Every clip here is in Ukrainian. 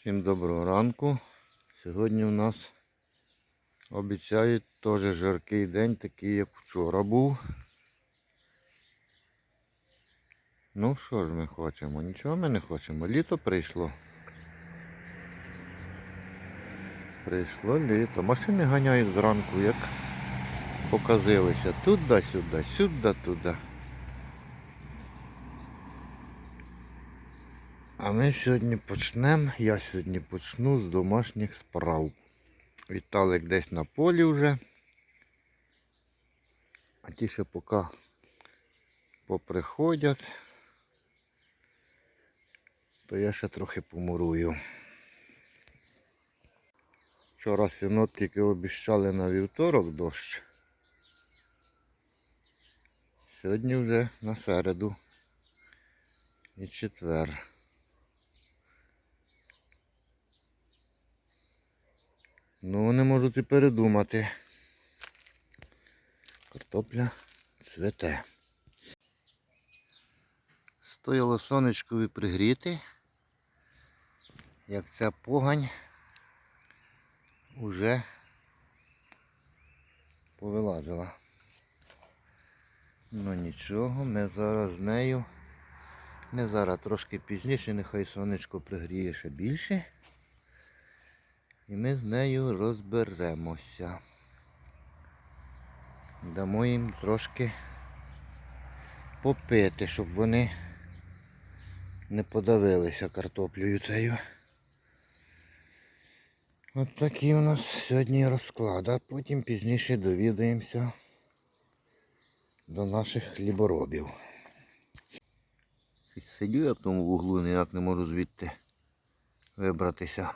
Всім доброго ранку. Сьогодні у нас обіцяють теж жаркий день, такий як вчора був. Ну що ж ми хочемо? Нічого ми не хочемо. Літо прийшло. Прийшло літо. Машини ганяють зранку, як показилися. Туди-сюди, сюди-туди. А ми сьогодні почнемо, я сьогодні почну з домашніх справ. Віталик десь на полі вже. А ті ще поки поприходять, то я ще трохи помурую. Вчора синоптики обіщали на вівторок дощ. Сьогодні вже на середу і четвер. Ну, вони можуть і передумати. Картопля цвете. Стояло сонечкові пригріти, як ця погань уже повилазила. Ну нічого, ми зараз з нею, не зараз, трошки пізніше, нехай сонечко пригріє ще більше. І ми з нею розберемося. Дамо їм трошки попити, щоб вони не подавилися картоплею цією. От такий у нас сьогодні розклад, а потім пізніше довідаємося до наших хліборобів. Сидю я в тому вуглу, ніяк не можу звідти вибратися.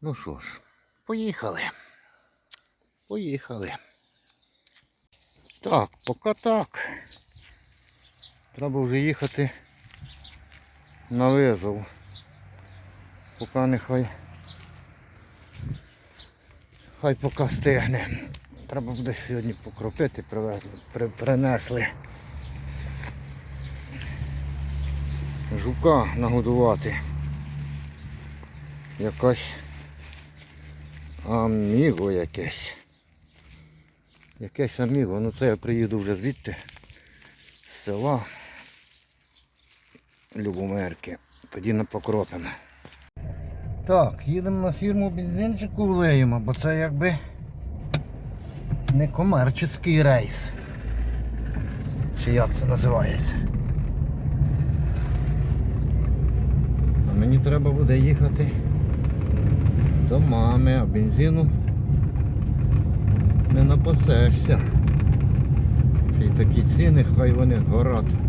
Ну що ж, поїхали. Поїхали. Так, поки так. Треба вже їхати на визов. Поки нехай хай поки стигне. Треба буде сьогодні покропити, привезли, при, принесли. Жука нагодувати. Якась Аміго якесь. Якесь аміго. Ну це я приїду вже звідти з села Любомерки. Тоді не покропимо. Так, їдемо на фірму бензинчику влеємо, бо це якби не комерційний рейс. Чи як це називається? А мені треба буде їхати до мами, а бензину не напасешся. Ще такі ціни, хай вони горять.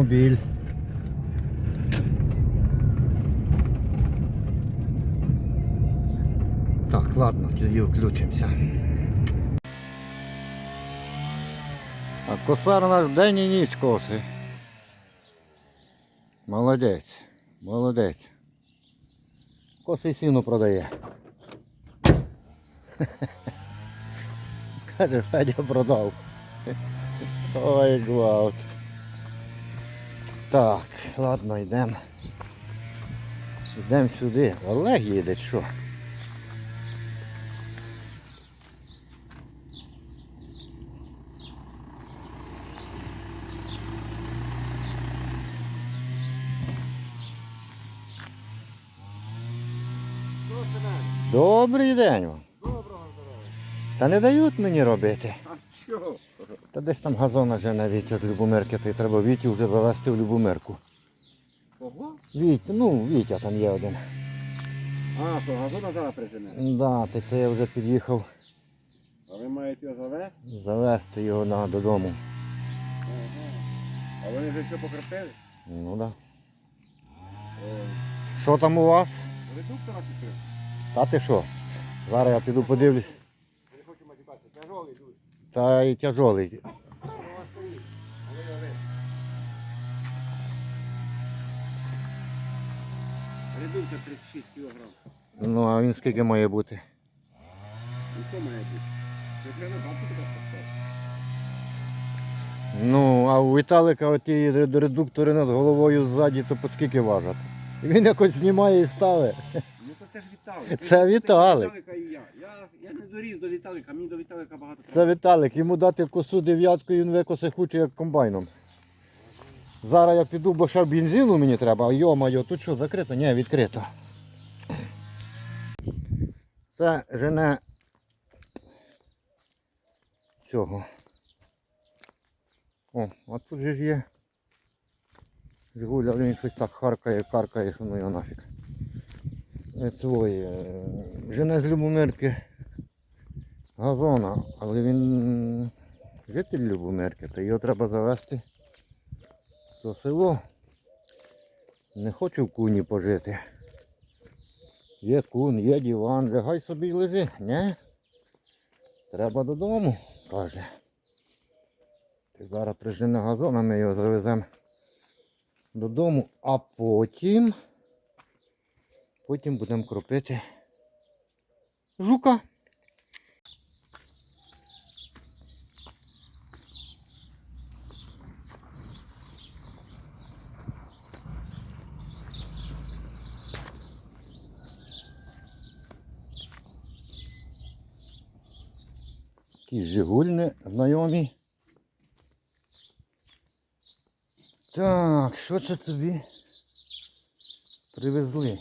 Електромобіль. Так, ладно, тоді включимося. А косар наш день і ніч коси. Молодець, молодець. Коси сіно продає. Каже, Федя продав. Ой, гвалт. Так, ладно, йдемо. Йдемо сюди. Олег їде, що? Добрий день вам. Доброго Та не дають мені робити. А що? Та десь там газона жене Вітя з Любомирки, то й треба Вітю вже завести в Любомирку. Кого? Вітя, ну Вітя там є один. А, що, газона зараз прижене? Да, ти це я вже під'їхав А ви маєте його завести? завести його на, додому. Ага. А вони вже все покропили? Ну да. Що там у вас? Редуктора купив? Та ти що? Зараз я піду подивлюсь. Не хочу матюкатися, тяжолий дуже. Та й тяжолий. Що у вас стоїть? А ви його весь. Редуктор 36 кг. Ну а він скільки має бути? Ну що має бути? Бабку така. Ну, а у Віталика оті редуктори над головою ззаді, то по скільки важать? Він якось знімає і ставить. Це ж Віталик. Це Віталик. Віталика і я. я. Я не доріс до Віталика, мені до Віталика багато. Це Віталик, йому дати косу дев'ятку, він викосе хуче як комбайном. Зараз я піду, бо ще бензину мені треба. Йо-моє, тут що, закрито? Ні, відкрито. Це жене цього. О, а тут же ж є. Але він щось так харкає, каркає, що ну його нафіг. Е, Цвої. е, Жене з Любомирки газона, але він житель Любомирки, то його треба завести за село. Не хочу в куні пожити. Є кун, є диван, лягай собі лежи. Не? Треба додому, каже. Ти зараз прижене а ми його завеземо додому, а потім, потім будемо кропити жука. Якісь жигульни знайомі. Так, що це тобі привезли?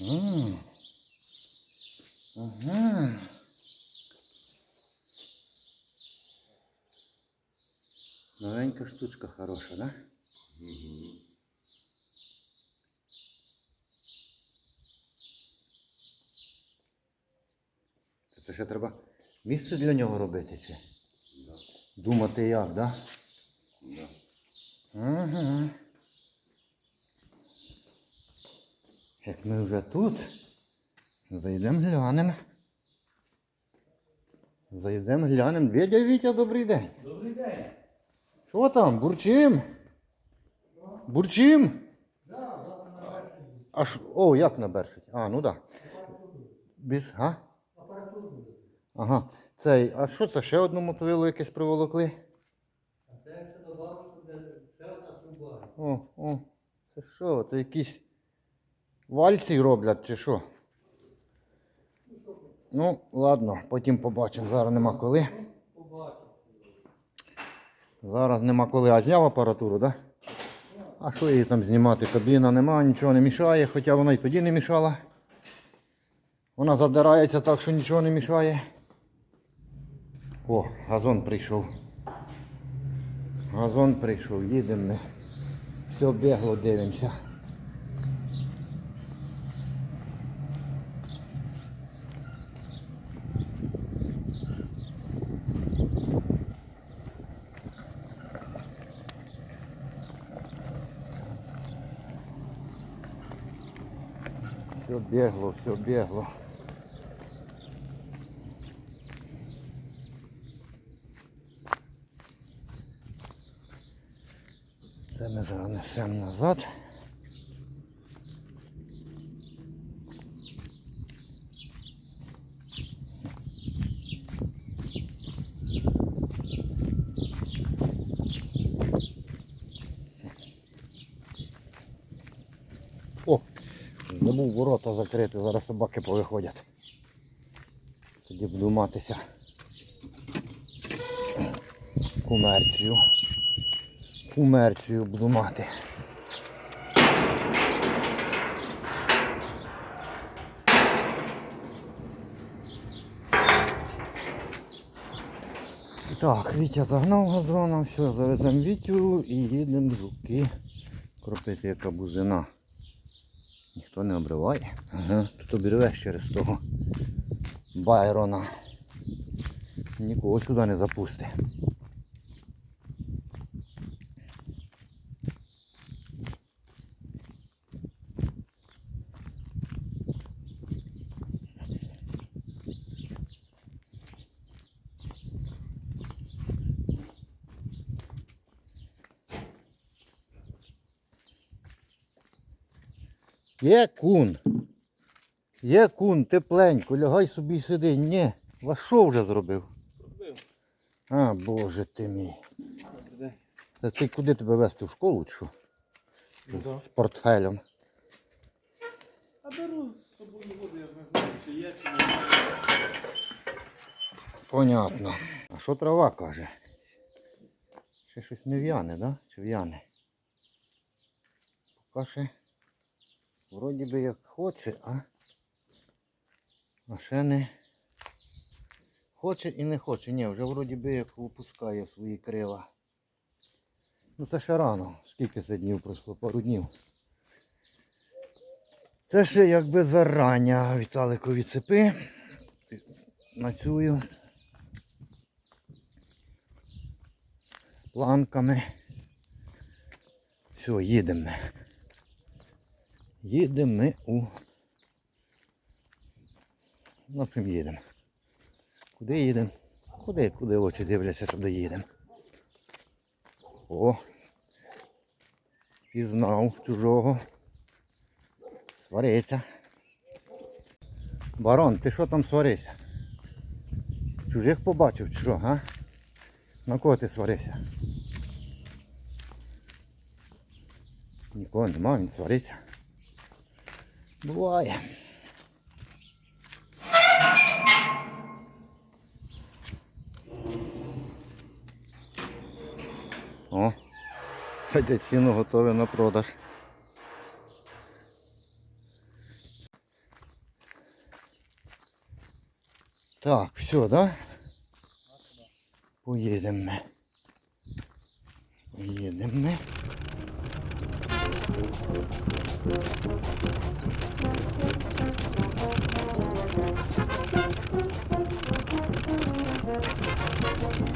Ага. Новенька штучка хороша, да? Це, це ще треба місце для нього робити чи? Думати як, да? Да. Ага. Як ми вже тут, зайдемо глянемо. Зайдемо глянемо. Дядя Вітя, добрий день. Добрий день. Що там, бурчим? Бурчим? А ш... О, як на Бершиті? А, ну так. Да. Без, а? Ага. Цей, а що це? Ще одну мотовилу якесь приволокли? А це добавиш, то буде ще одна труба. О, о, це що? Це якісь вальці роблять чи що? Ну, ладно, потім побачимо. Зараз нема коли. Зараз нема коли. А зняв апаратуру, так? Да? А що її там знімати? Кабіна нема, нічого не мішає, хоча вона і тоді не мішала. Вона задирається так, що нічого не мішає. О, газон прийшов. Газон прийшов, їдемо ми. Все бігло, дивимося. Все бігло, все бегло. Це ми вже назад. закрити, зараз собаки повиходять. Тоді буду матися Кумерцію. Кумерцію буду мати. Так, Вітя загнав газоном, все, завеземо Вітю і їдемо жуки кропити яка бузина. Ніхто не обриває. Ага, тут обірвеш через того Байрона. Нікого сюди не запусти. Є кун. Є кун, тепленько, лягай собі і сиди. Ні. Вас що вже зробив? Робив. А, боже ти мій. Та ти куди тебе вести в школу чи що? Ну, да. З портфелем. А беру з собою воду, я ж не знаю, чи є, чи немає. Понятно. А що трава каже? Ще щось не в'яне, да? Чи в'яне? Поки ще вроді би як хоче, а? Ще не хоче і не хоче. Ні, вже вроді би як випускає свої крила. Ну це ще рано. Скільки це днів пройшло? Пару днів. Це ще якби зарання Віталикові цепи. На цю з планками. Все, їдемо. Їдемо ми у. В общем, їдемо. Куди їдемо? Куди, куди очі дивляться, туди їдемо. О! Пізнав чужого. Свариться. Барон, ти що там сваришся? Чужих побачив, чи що? На кого ти сварився? Нікого нема, він свариться. Буває. О, Федя сіно готове на продаж. Так, все, да? Поїдемо. Поїдемо Thank you.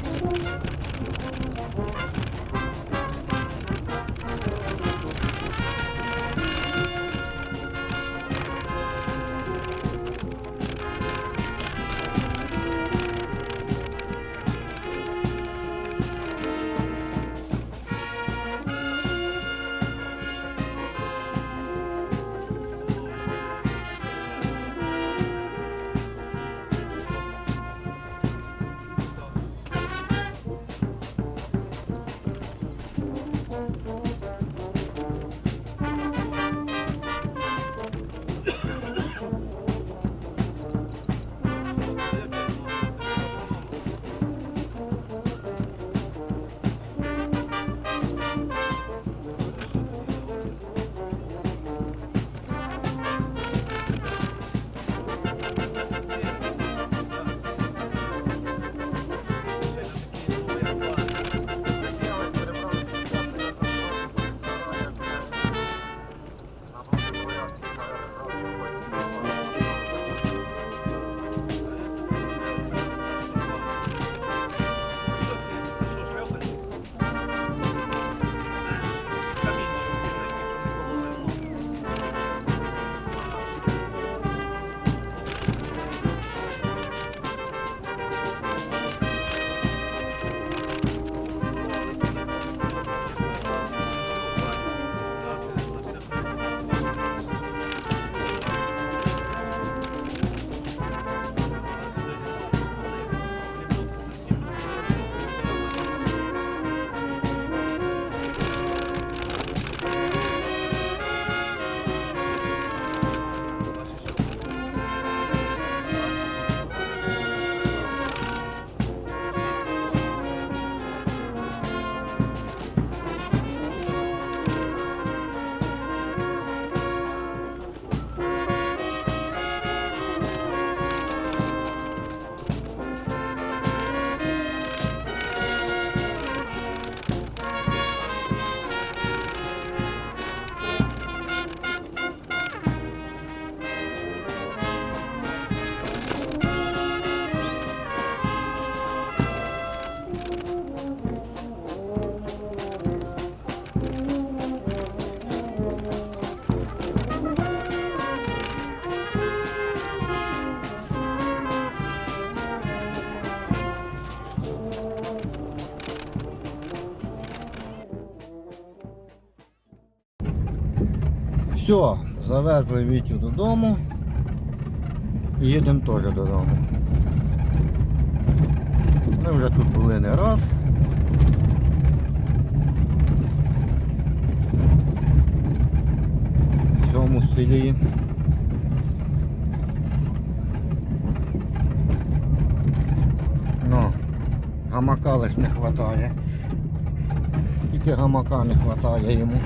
Все, завезли Вітю додому. І їдемо теж додому. Ми вже тут були не раз. В цьому селі. Ну, гамака лиш не вистачає. Тільки гамака не вистачає йому.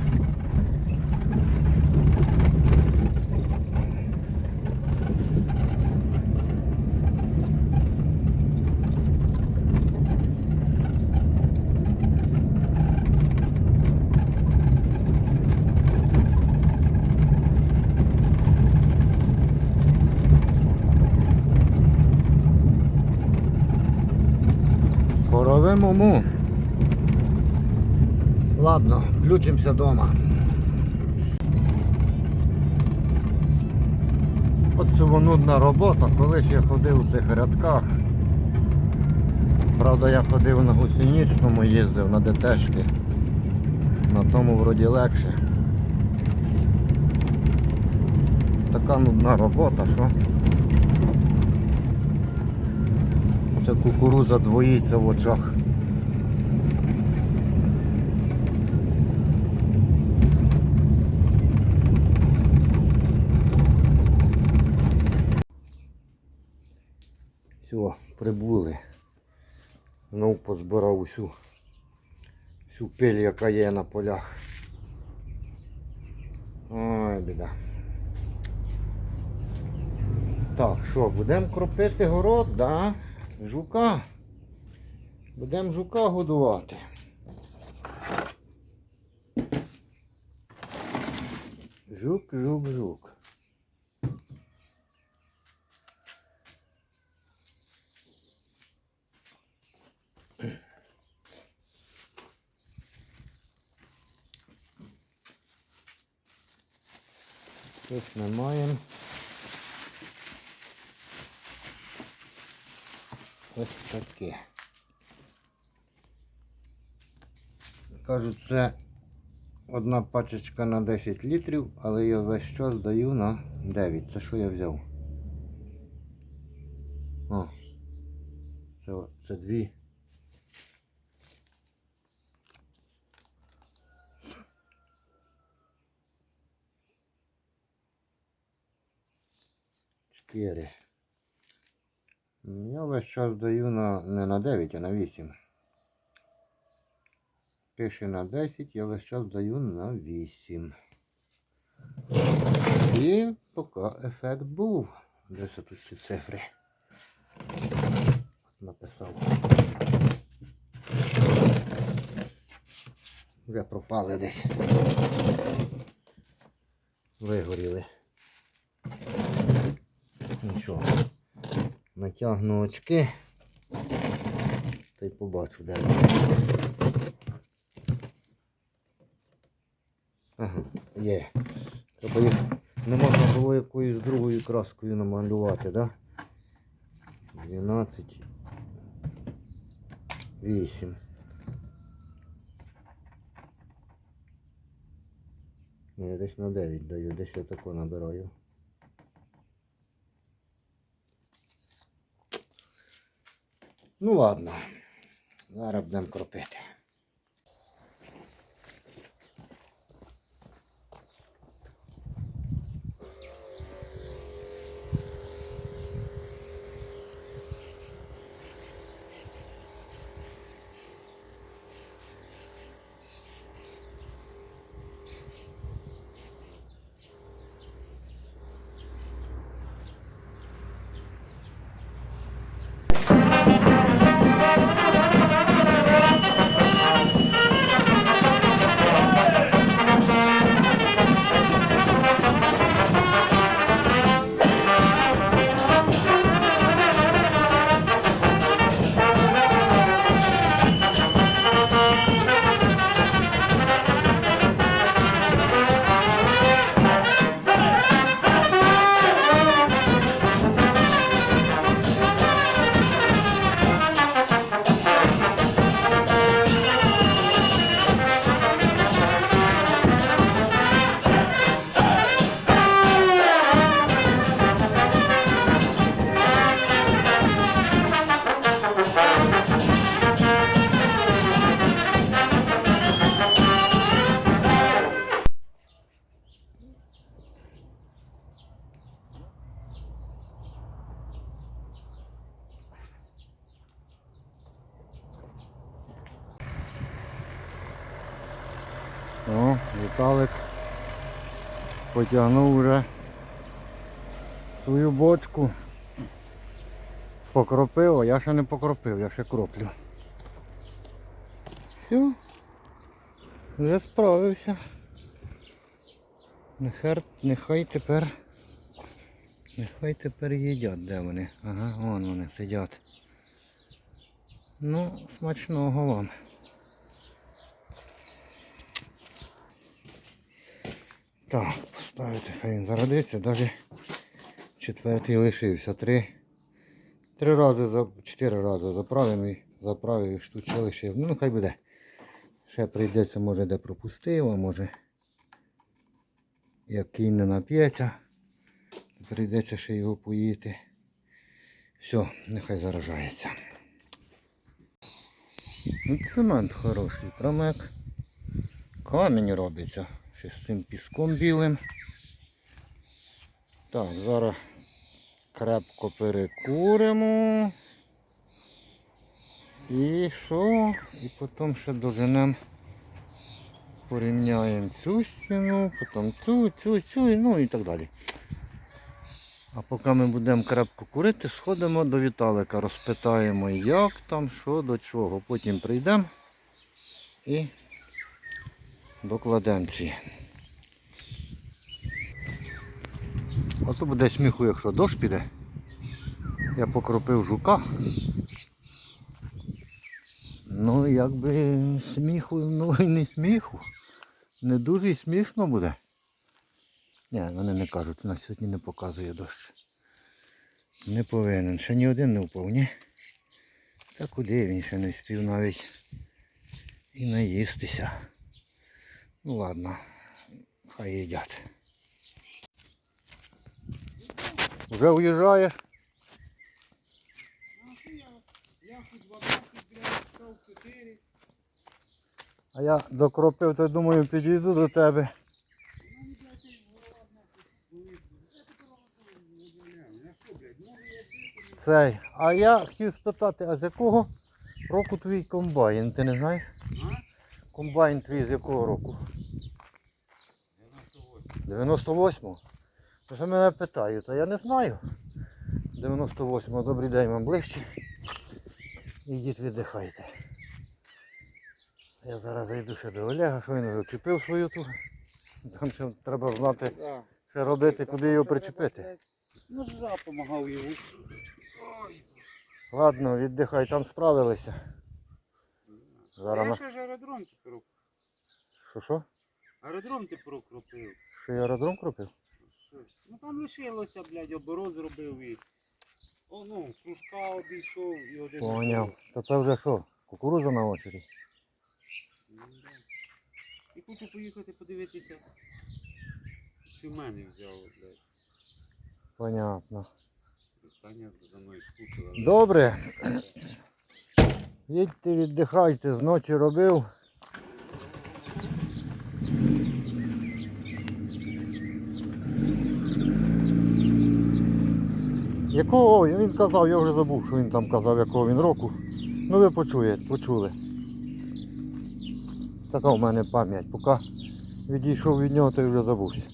Корови муму. Ладно, включимося вдома. От нудна робота, колись я ходив у цих рядках. Правда, я ходив на гусеничному, їздив на ДТшки. На тому вроді легше. Така нудна робота, що це кукуруза двоїться в очах. Все, прибули. Знов позбирав усю, всю пиль, яка є на полях. Ой, біда. Так, що, будемо кропити город, да? Жука. Будемо жука годувати. Жук, жук, жук. Щось ми маємо. Ось таке. Кажуть, це одна пачечка на 10 літрів, але я весь час даю на 9. Це що я взяв? О, це, це дві. Чотири. Я весь час даю на, не на 9, а на 8. Пише на 10, я весь час даю на 8. І поки ефект був. Де це тут ці цифри? Написав. Вже пропали десь. Вигоріли. Нічого. Натягну очки. Та й побачу де. Ага, є. Треба їх не можна було якоюсь другою краскою намалювати, да? 12. 8. Ну, я десь на 9 даю, десь я тако набираю. Ну ладно. Зараз будемо кропити. Потягнув вже свою бочку. Покропив, а я ще не покропив, я ще кроплю. Все. Вже справився. Нехай, нехай тепер. Нехай тепер їдять, де вони. Ага, вон вони сидять. Ну, смачного вам. Так, поставити, хай він зародиться, навіть четвертий лишився. Три, три рази, чотири рази заправив і заправив і штуче лишив. Ну, хай буде. Ще прийдеться, може, де пропустив, а може як кінь не нап'ється, прийдеться ще його поїти. Все, нехай заражається. Цемент хороший, промек. Камінь робиться. Ще з цим піском білим. Так, зараз крепко перекуримо. І що? І потім ще доженемо. Порівняємо цю стіну, потім цю, цю, цю, ну і так далі. А поки ми будемо крепко курити, сходимо до Віталика, розпитаємо, як там, що, до чого. Потім прийдемо і докладемо ці. А то буде сміху, якщо дощ піде. Я покропив жука. Ну, якби сміху, ну і не сміху. Не дуже й смішно буде. Ні, вони не кажуть, на сьогодні не показує дощ. Не повинен. Ще ні один не впав, ні? Та куди він ще не спів навіть і наїстися. Ну ладно, хай їдять. Вже уїжджаєш? Я хоч 12, блядь, став 4. А я докропив, то думаю, підійду до тебе. Цей. А я хотів спитати, а з якого року твій комбайн? Ти не знаєш? Комбайн твій з якого року? 98-го? То що мене питають, а я не знаю. 98-го, добрий день вам ближче. Ідіть віддихайте. Я зараз зайду ще до Олега, що він вже вчепив свою ту. Там ще треба знати, що робити, куди його причепити. Ну, жа помагав йому. Ладно, віддихай, там справилися. Зараз Я ще ж аеродром тепер. Що що? Аеродром тепер окропив. Що я аеродром кропив? Ну там лишилося, блядь, оборот зробив і. О, ну, кружка обійшов і один. Поняв. Та це вже що? Кукуруза на очері. Ну, да. І хочу поїхати подивитися. Чи в мене взяв, блядь. Понятно. Таня за мною скучила. Добре. Їдьте, віддихайте, з ночі робив. Якого він казав, я вже забув, що він там казав, якого він року. Ну ви почуєте, почули. Така в мене пам'ять. Поки відійшов від нього, то я вже забувся.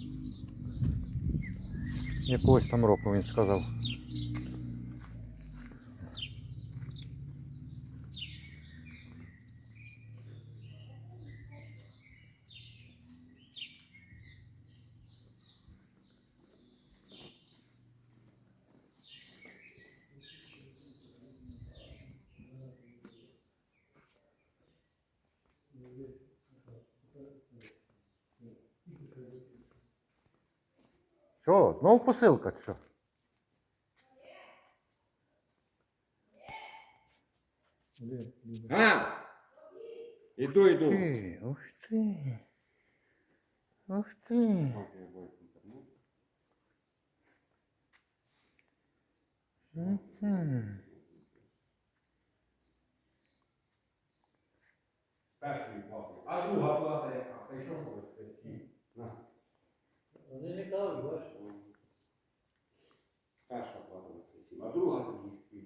Якогось там року він сказав. Що, знову посилка чи що? А! Іду, іду. Ти, ух ти. Ух ти. Першої плати. А друга плата яка? Та й що. На. Вони не кажуть, бачиш. Перша плата на сім, а друга тоді спів.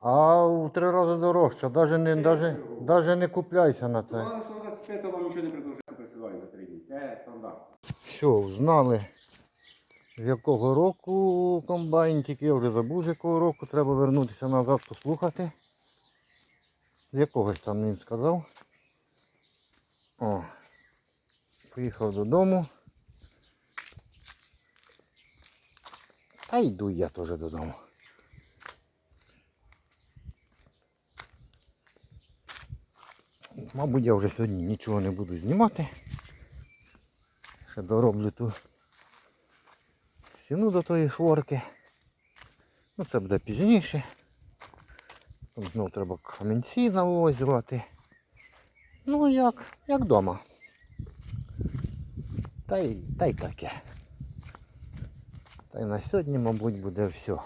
А в три рази дорожче, навіть не, даже, даже не купляйся на це. Вона 125 вам нічого не предложить. присилають за три дні. Це стандарт. Все, знали з якого року комбайн, тільки я вже забув, з якого року треба вернутися назад, послухати. З якогось там він сказав. О, поїхав додому. Та йду я теж додому. Мабуть, я вже сьогодні нічого не буду знімати. Ще дороблю ту стіну до тої шворки. Ну це буде пізніше. Там знову треба камінці навозювати. Ну як, як вдома. Та й, та й таке. Та й на сьогодні, мабуть, буде все.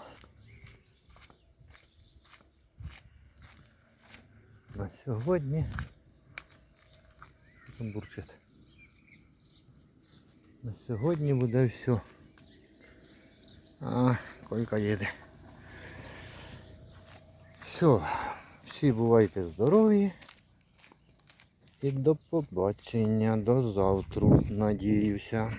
На сьогодні. Там бурчить? На сьогодні буде все. А, Колька їде. Все. Всі бувайте здорові. І до побачення, до завтра, надіюся.